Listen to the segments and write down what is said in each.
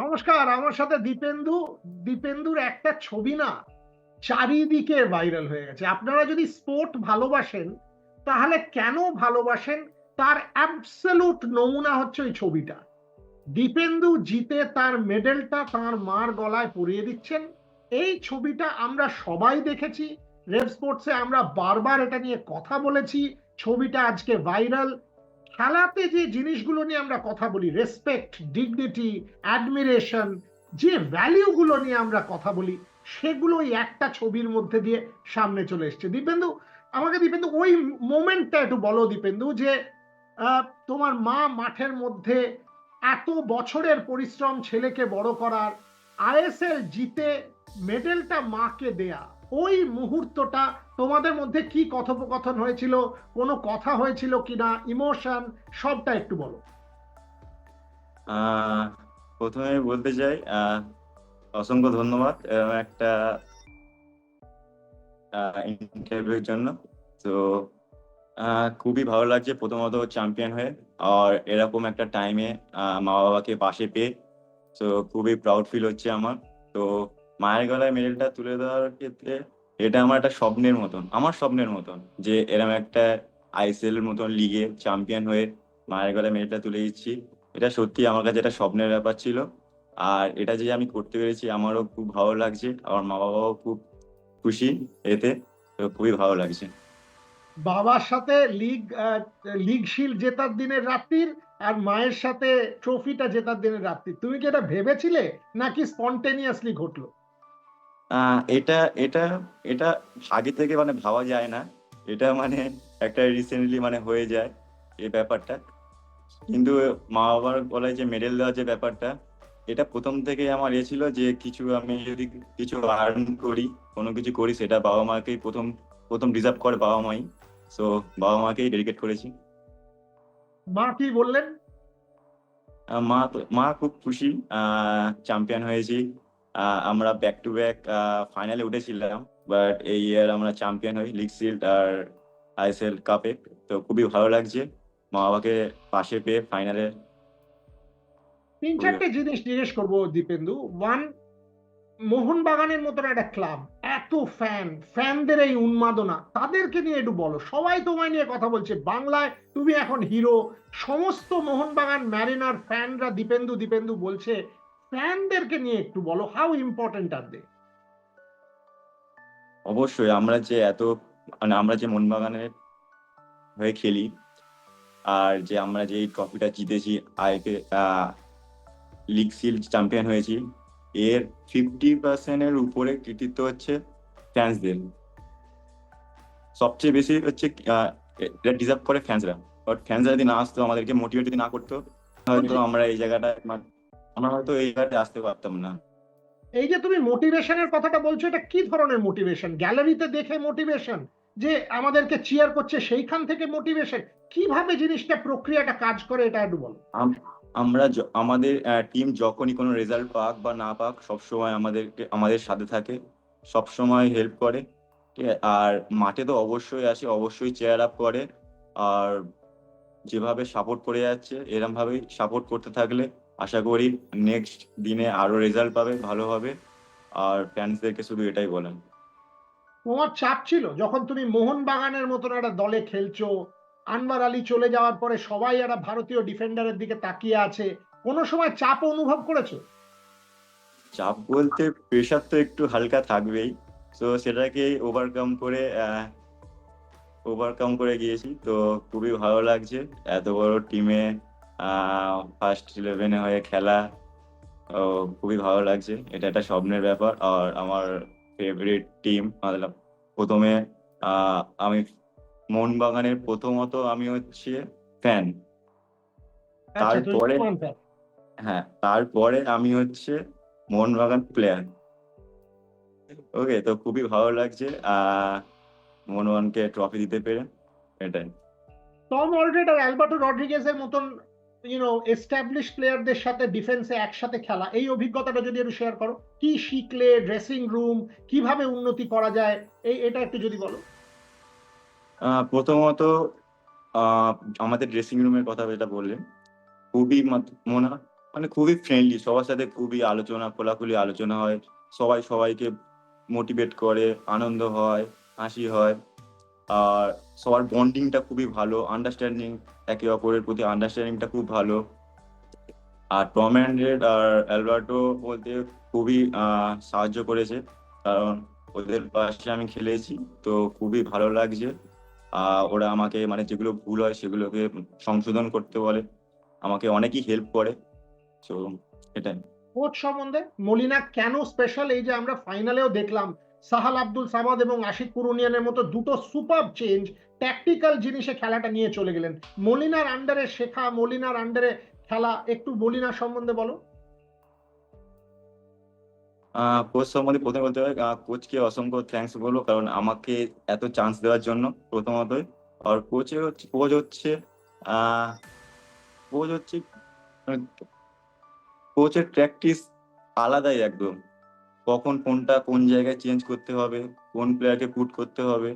নমস্কার, আমার সাথে দীপেন্দু, দীপেন্দুর একটা ছবি না চারিদিকে ভাইরাল হয়ে গেছে। আপনারা যদি স্পোর্ট ভালোবাসেন, তাহলে কেন ভালোবাসেন? তার অ্যাবসলুট নমুনা হচ্ছে ওই ছবিটা। দীপেন্দু জিতে তার মেডেলটা তার মার গলায় পরিয়ে দিচ্ছেন। এই ছবিটা আমরা সবাই দেখেছি। রেড স্পোর্টসে আমরা বারবার এটা নিয়ে কথা বলেছি। ছবিটা আজকে ভাইরাল খেলাতে যে জিনিসগুলো নিয়ে আমরা কথা বলি রেসপেক্ট ডিগনিটি অ্যাডমিরেশন যে ভ্যালিউগুলো নিয়ে আমরা কথা বলি সেগুলো একটা ছবির মধ্যে দিয়ে সামনে চলে এসছে। দীপেন্দু, আমাকে দীপেন্দু, ওই মোমেন্টটা একটু বলো দীপেন্দু, যে তোমার মা মাঠের মধ্যে এত বছরের পরিশ্রম ছেলেকে বড় করার, আইএসএল জিতে মেডেলটা মাকে দেয়া ওই মুহূর্তটা তোমাদের মধ্যে কি কথোপকথন হয়েছিল, কোনো কথা হয়েছিল কিনা ইমোশন সবটা একটু বলো। প্রথমে বলতে চাই অসংখ্য ধন্যবাদ একটা ইন্টারভিউর জন্য। তো খুবই ভালো লাগছে প্রথমত চ্যাম্পিয়ন হয়ে, আর এরকম একটা টাইমে মা বাবাকে পাশে পেয়ে। তো, খুবই প্রাউড ফিল হচ্ছে আমার। তো মায়ের গলায় মেডেলটা তুলে দেওয়ার ক্ষেত্রে এটা আমার একটা স্বপ্নের মতন, আমার স্বপ্নের মতন যে এরকম একটা আইসিএল এর মতন লিগে চ্যাম্পিয়ন হয়ে মায়ের গলায় মেডেলটা তুলে দিচ্ছি। এটা সত্যি আমার কাছে একটা স্বপ্নের ব্যাপার ছিল। আর এটা যে আমি করতে পেরেছি আমারও খুব ভালো লাগছে, আমার মা বাবাও খুব খুশি এতে খুবই ভালো লাগছে। বাবার সাথে লিগ লিগ শিল্ড জেতার দিনের রাত্রির আর মায়ের সাথে ট্রফিটা জেতার দিনের রাত্রি তুমি কি এটা ভেবেছিলে নাকি স্পন্টেনিয়াসলি ঘটলো? এটা এটা এটা আগে থেকে মানে ভাবা যায় না। এটা মানে একটা রিসেন্টলি মানে হয়ে যায় এই ব্যাপারটা। কিন্তু মা বাবার গলায় যে মেডেল দেওয়ার যে ব্যাপারটা এটা প্রথম থেকে আমার এ ছিল যে কিছু আমি যদি কিছু আর্ন করি কোনো কিছু করি সেটা বাবা মাকেই প্রথম প্রথম ডিজার্ভ করে বাবা মাই। সো বাবা মাকেই ডেডিকেট করেছি। মা কি বললেন? মা মা খুব খুশি চ্যাম্পিয়ন হয়েছি। আমরা ব্যাক টু ব্যাক ফাইনালে উঠেছিলাম বাট এই ইয়ার আমরা চ্যাম্পিয়ন হই লিগ শিল্ড আর আইএসএল কাপে তো খুবই ভালো লাগছে। মা বাবাকে পাশে পেয়ে ফাইনালে তিন চারটে জিনিস জিজ্ঞেস করব দীপেন্দু। ওয়ান মোহনবাগানের মতন একটা ক্লাব এত ফ্যান ফ্যানদের এই উন্মাদনা তাদেরকে নিয়ে একটু বলো। সবাই তোমায় নিয়ে কথা বলছে। বাংলায় তুমি এখন হিরো সমস্ত মোহনবাগান ম্যারিনার ফ্যানরা দীপেন্দু দীপেন্দু বলছে ফ্যানদেরকে নিয়ে একটু বলো হাউ ইম্পর্টেন্ট আর দে অবশ্যই আমরা যে এত মানে আমরা যে মোহনবাগানের হয়ে খেলি আর যে আমরা যে এই ট্রফিটা জিতেছি আইপি লিগ শিল্ড চ্যাম্পিয়ন হয়েছি এর ফিফটি পার্সেন্টের উপরে কৃতিত্ব হচ্ছে ফ্যান্সদের সবচেয়ে বেশি হচ্ছে আহ, এটা ডিজার্ভ করে ফ্যান্সরা বাট ফ্যান্সরা যদি না আসতো আমাদেরকে মোটিভেট যদি না করতো হয়তো আমরা এই জায়গাটা আমরা হয়তো এই জায়গাটা আসতে পারতাম না। এই যে তুমি মোটিভেশনের কথাটা বলছো এটা কি ধরনের মোটিভেশন গ্যালারিতে দেখে মোটিভেশন যে আমাদেরকে চিয়ার করছে সেইখান থেকে মোটিভেশন কীভাবে জিনিসটা প্রক্রিয়াটা কাজ করে এটা একটু বলো। আম- আমরা আমাদের টিম যখনই কোনো রেজাল্ট পাক বা না পাক সবসময় আমাদেরকে আমাদের সাথে থাকে সবসময় হেল্প করে ঠিক আছে আর মাঠে তো অবশ্যই আসে অবশ্যই চেয়ার আপ করে আর যেভাবে সাপোর্ট করে যাচ্ছে এরম ভাবেই সাপোর্ট করতে থাকলে আশা করি নেক্সট দিনে আরও রেজাল্ট পাবে ভালো হবে। আর ফ্যান্সদেরকে শুধু এটাই বলেন। তোমার চাপ ছিল? যখন তুমি মোহনবাগানের মতন একটা দলে খেলছো আনবার আলী চলে যাওয়ার পরে সবাই একটা ভারতীয় ডিফেন্ডারের দিকে তাকিয়ে আছে কোনো সময় চাপ অনুভব করেছ? চাপ বলতে প্রেশার তো একটু হালকা থাকবেই। তো সেটাকে ওভারকাম করে ওভারকাম করে গিয়েছি। তো খুবই ভালো লাগছে। এত বড় টিমে ফার্স্ট ইলেভেনে হয়ে খেলা ও খুবই ভালো লাগছে। এটা একটা স্বপ্নের ব্যাপার। আর আমার ফেভারিট টিম মতলব প্রথমে আমি মোহনবাগানের প্রথমত আমি হচ্ছে ফ্যান আচ্ছা তারপরে- হ্যাঁ তারপরে আমি হচ্ছে মোহনবাগান প্লেয়ার ওকে তো খুবই ভালো লাগছে। আহ মোহনবাগানকে ট্রফি দিতে পেরে এটাই। টম অলরেড আর অ্যালবার্টো রড্রিগেজের মতন ইউনো এস্টাবলিশ প্লেয়ারদের সাথে ডিফেন্সে একসাথে খেলা, এই অভিজ্ঞতাটা যদি একটু শেয়ার করো, কি শিখলে ড্রেসিং রুম কীভাবে উন্নতি করা যায়, এই, এটা একটু যদি বলো। প্রথমত আমাদের ড্রেসিং রুমের কথা যেটা বললেন, খুবই মনে মানে খুবই ফ্রেন্ডলি সবার সাথে খুবই আলোচনা, খোলাখুলি আলোচনা হয়, সবাই সবাইকে মোটিভেট করে, আনন্দ হয়, হাসি হয়। আর সবার বন্ডিংটা খুবই ভালো আন্ডারস্ট্যান্ডিং একে অপরের প্রতি আন্ডারস্ট্যান্ডিংটা খুব ভালো। আর টম অ্যান্ড রেড আর অ্যালবার্টো বলতে খুবই সাহায্য করেছে। কারণ ওদের পাশে আমি খেলেছি, তো খুবই ভালো লাগছে। ওরা আমাকে মানে যেগুলো ভুল হয় সেগুলোকে সংশোধন করতে বলে। আমাকে অনেকই হেল্প করে। তো এটাই। কোচ সম্বন্ধে মলিনা, কেন স্পেশাল এই যে আমরা ফাইনালেও দেখলাম? সাহাল আব্দুল সামাদ এবং আশিক পুরুনিয়ানের মতো দুটো সুপার চেঞ্জ ট্যাকটিক্যাল জিনিসে খেলাটা নিয়ে চলে গেলেন। মলিনার আন্ডারে শেখা, মলিনার আন্ডারে খেলা, একটু মলিনার সম্বন্ধে বলো। কোচ সম্বন্ধে প্রথমে বলতে হয় কোচকে অসংখ্য থ্যাঙ্কস বলব, কারণ আমাকে এত চান্স দেওয়ার জন্য প্রথমতই আর হচ্ছে কোচ হচ্ছে কোচ হচ্ছে কোচের প্র্যাকটিস আলাদাই একদম। কখন কোনটা কোন জায়গায় চেঞ্জ করতে হবে কোন প্লেয়ারকে পুট করতে হবে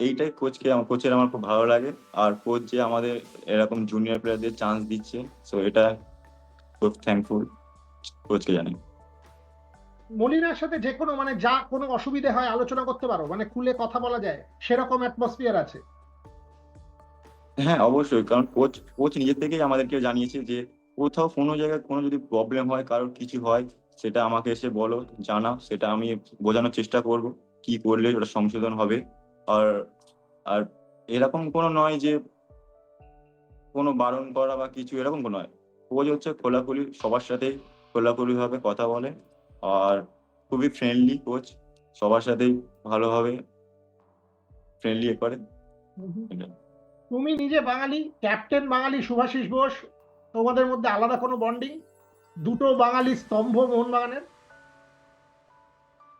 এইটাই কোচকে আমার কোচের আমার খুব ভালো লাগে। আর কোচ যে আমাদের এরকম জুনিয়র প্লেয়ারদের চান্স দিচ্ছে সো এটা খুব থ্যাঙ্কফুল কোচকে জানি মলিনার সাথে যে কোনো মানে যা কোনো অসুবিধে হয় আলোচনা করতে পারো মানে খুলে কথা বলা যায় সেরকম অ্যাটমসফিয়ার আছে। হ্যাঁ অবশ্যই কারণ কোচ কোচ নিজে থেকেই আমাদেরকে জানিয়েছে যে কোথাও কোনো জায়গায় কোনো যদি প্রবলেম হয় কারোর কিছু হয় সেটা আমাকে এসে বলো জানা সেটা আমি বোঝানোর চেষ্টা করব, কি করলে ওটা সংশোধন হবে। আর আর এরকম কোনো নয় যে কোনো বারণ করা বা কিছু এরকম কোনো নয়। কোচ হচ্ছে খোলাখুলি, সবার সাথে খোলাখুলি ভাবে কথা বলে, আর খুবই ফ্রেন্ডলি কোচ সবার সাথেই ভালোভাবে ফ্রেন্ডলি এ করে তুমি নিজে বাঙালি ক্যাপ্টেন বাঙালি সুভাষিস বোস, তোমাদের মধ্যে আলাদা কোনো বন্ডিং দুটো বাঙালি স্তম্ভ মোহনবাগানের?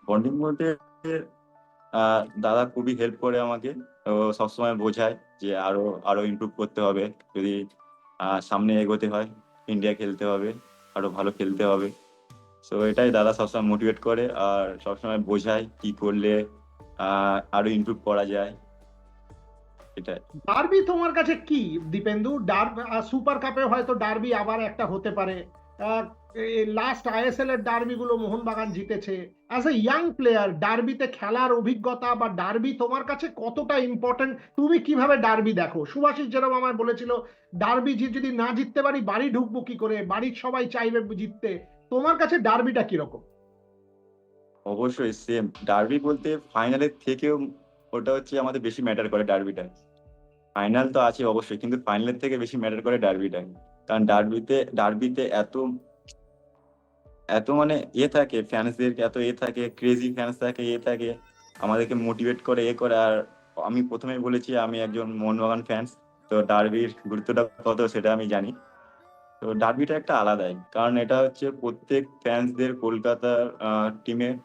বন্ডিং বলতে দাদা খুবই হেল্প করে আমাকে। সবসময় বোঝায় যে আরও আরও ইমপ্রুভ করতে হবে। যদি সামনে এগোতে হয় ইন্ডিয়া খেলতে হবে আরও ভালো খেলতে হবে। তো এটাই দাদা সবসময় মোটিভেট করে আর সবসময় বোঝায় কি করলে আরও ইমপ্রুভ করা যায়। এটাই। ডার্বি তোমার কাছে কি দীপেন্দু? ডার সুপার কাপে হয়তো ডার্বি আবার একটা হতে পারে। লাস্ট আইএসএল এর ডার্বি গুলো মোহনবাগান জিতেছে. অ্যাজ এ ইয়াং প্লেয়ার ডার্বিতে খেলার অভিজ্ঞতা বা ডার্বি তোমার কাছে কতটা ইম্পর্টেন্ট তুমি কীভাবে ডার্বি দেখো? সুভাষিস যেরকম আমার বলেছিল ডার্বি যদি না জিততে পারি, বাড়ি ঢুকবো কি করে? বাড়ির সবাই চাইবে জিততে। তোমার কাছে ডার্বিটা কীরকম? অবশ্যই সেম ডার্বি বলতে ফাইনালের থেকেও ওটা হচ্ছে আমাদের বেশি ম্যাটার করে ডার্বিটা ফাইনাল তো আছে অবশ্যই, কিন্তু ফাইনালের থেকে বেশি ম্যাটার করে ডার্বিটা কারণ ডার্বিতে ডার্বিতে এত এত মানে এ থাকে ফ্যান্সদের এত এ থাকে ক্রেজি ফ্যান্স থাকে, এ থাকে, আমাদেরকে মোটিভেট করে, এ করে, আর আমি প্রথমে বলেছি, আমি একজন মোহনবাগান ফ্যান্স তো ডার্বির গুরুত্বটা কত সেটা আমি জানি। তো ডার্বিটা একটা আলাদাই, কারণ এটা হচ্ছে প্রত্যেক ফ্যান্সদের কলকাতার টিমের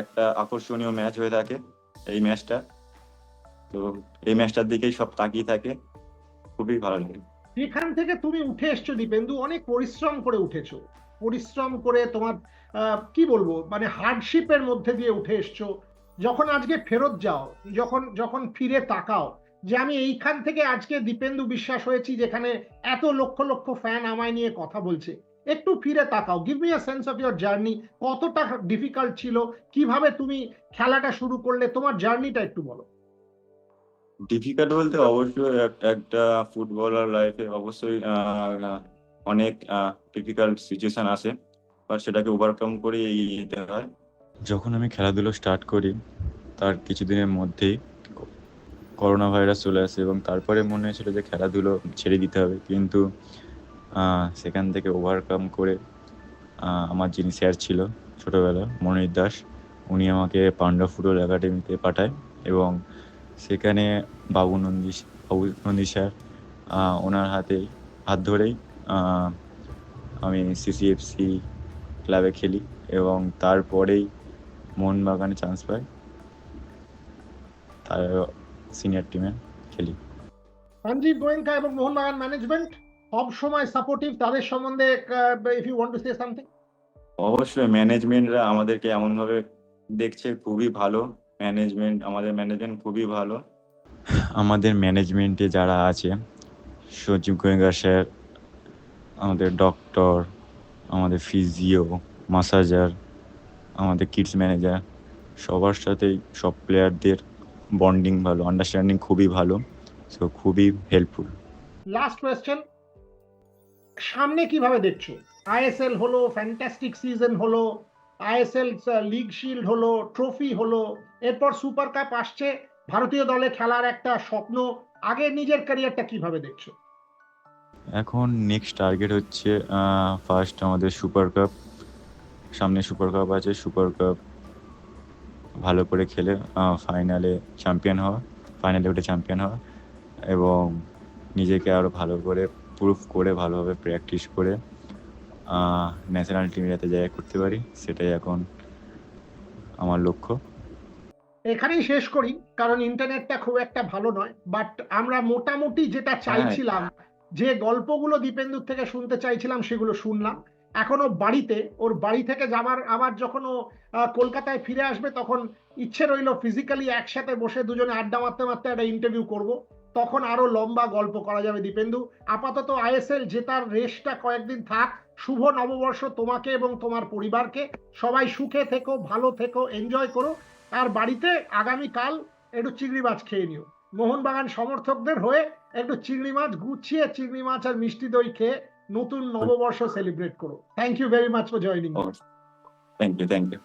একটা আকর্ষণীয় ম্যাচ হয়ে থাকে এই ম্যাচটা তো এই ম্যাচটার দিকেই সব তাকিয়ে থাকে। খুবই ভালো লাগে। এখান থেকে তুমি উঠে এসছো দীপেন্দু, অনেক পরিশ্রম করে উঠেছো। পরিশ্রম করে তোমার কি বলব মানে হার্ডশিপের মধ্যে দিয়ে উঠে এসছো। যখন আজকে ফেরত যাও, যখন যখন ফিরে তাকাও, যে আমি এইখান থেকে আজকে দীপেন্দু বিশ্বাস হয়েছি, যেখানে এত লক্ষ লক্ষ ফ্যান আমায় নিয়ে কথা বলছে। একটু ফিরে তাকাও। Give me a sense of your journey কতটা ডিফিকাল্ট ছিল? কীভাবে তুমি খেলাটা শুরু করলে? তোমার জার্নিটা একটু বলো। ডিফিকাল্ট বলতে অবশ্যই এক- একটা ফুটবলার লাইফে অবশ্যই অনেক ডিফিকাল্ট সিচুয়েশন আসে। বাট সেটাকে ওভারকাম করে এগিয়ে যেতে হয়। যখন আমি খেলাধুলো স্টার্ট করি, তার কিছুদিনের মধ্যেই করোনা ভাইরাস চলে আসে এবং তারপরে মনে হয়েছিল যে খেলাধুলো ছেড়ে দিতে হবে। কিন্তু সেখান থেকে ওভারকাম করে আমার যিনি স্যার ছিল ছোটোবেলা মনির দাস, উনি আমাকে পান্ডা ফুটবল একাডেমিতে পাঠায় এবং সেখানে বাবু নন্দী বাবু নন্দী স্যার আহ, ওনার হাতে হাত ধরেই আহ, আমি সিসিএফসি ক্লাবে খেলি এবং তারপরেই মোহনবাগানে চান্স পাই। তার সিনিয়র টিমে খেলি। সঞ্জীব গোয়েঙ্কা এবং মোহনবাগান ম্যানেজমেন্ট সব সময় সাপোর্টিভ তাদের সম্বন্ধে if you want to say something অবশ্যই ম্যানেজমেন্টরা আমাদেরকে এমনভাবে দেখছে খুবই ভালো। ম্যানেজমেন্ট আমাদের ম্যানেজমেন্ট খুবই ভালো। আমাদের ম্যানেজমেন্টে যারা আছে সঞ্জীব গোয়েঙ্কা স্যার আমাদের ডক্টর আমাদের ফিজিও মাসাজার আমাদের কিডস ম্যানেজার সবার সাথেই সব প্লেয়ারদের বন্ডিং ভালো আন্ডারস্ট্যান্ডিং খুবই ভালো সো খুবই হেল্পফুল লাস্ট কোয়েশ্চেন সামনে কীভাবে দেখছ? আইএসএল হলো ফ্যান্টাস্টিক সিজন হলো আইএসএল লিগ শিল্ড হলো, ট্রফি হলো, এরপর সুপার কাপ আসছে, ভারতীয় দলে খেলার একটা স্বপ্ন। আগে নিজের ক্যারিয়ারটা কীভাবে দেখছ? এখন নেক্সট টার্গেট হচ্ছে ফার্স্ট আমাদের সুপার কাপ। সামনে সুপার কাপ আছে, সুপার কাপ ভালো করে খেলে ফাইনালে চ্যাম্পিয়ন হওয়া, ফাইনালে ওটা চ্যাম্পিয়ন হওয়া এবং নিজেকে আরও ভালো করে প্রুফ করে, ভালোভাবে প্র্যাকটিস করে ন্যাশনাল টিমে যাতে জায়গা করতে পারি সেটাই এখন আমার লক্ষ্য। এখানেই শেষ করি কারণ ইন্টারনেটটা খুব একটা ভালো নয় বাট আমরা মোটামুটি যেটা চাইছিলাম যে গল্পগুলো দীপেন্দুর থেকে শুনতে চাইছিলাম সেগুলো শুনলাম। এখনও বাড়িতে ওর বাড়ি থেকে যাবার আবার যখন ও কলকাতায় ফিরে আসবে তখন ইচ্ছে রইল ফিজিক্যালি একসাথে বসে দুজনে আড্ডা মারতে মারতে একটা ইন্টারভিউ করব। তখন আরও লম্বা গল্প করা যাবে দীপেন্দু। আপাতত আইএসএল জেতার রেসটা কয়েকদিন থাক শুভ নববর্ষ তোমাকে এবং তোমার পরিবারকে। সবাই সুখে থেকো, ভালো থেকো এনজয় করো। আর বাড়িতে আগামীকাল একটু চিংড়ি মাছ খেয়ে নিও। মোহনবাগান সমর্থকদের হয়ে একটু চিংড়ি মাছ গুছিয়ে চিংড়ি মাছ আর মিষ্টি দই খেয়ে নতুন নববর্ষ সেলিব্রেট করো। Thank you very much for joining thank you thank you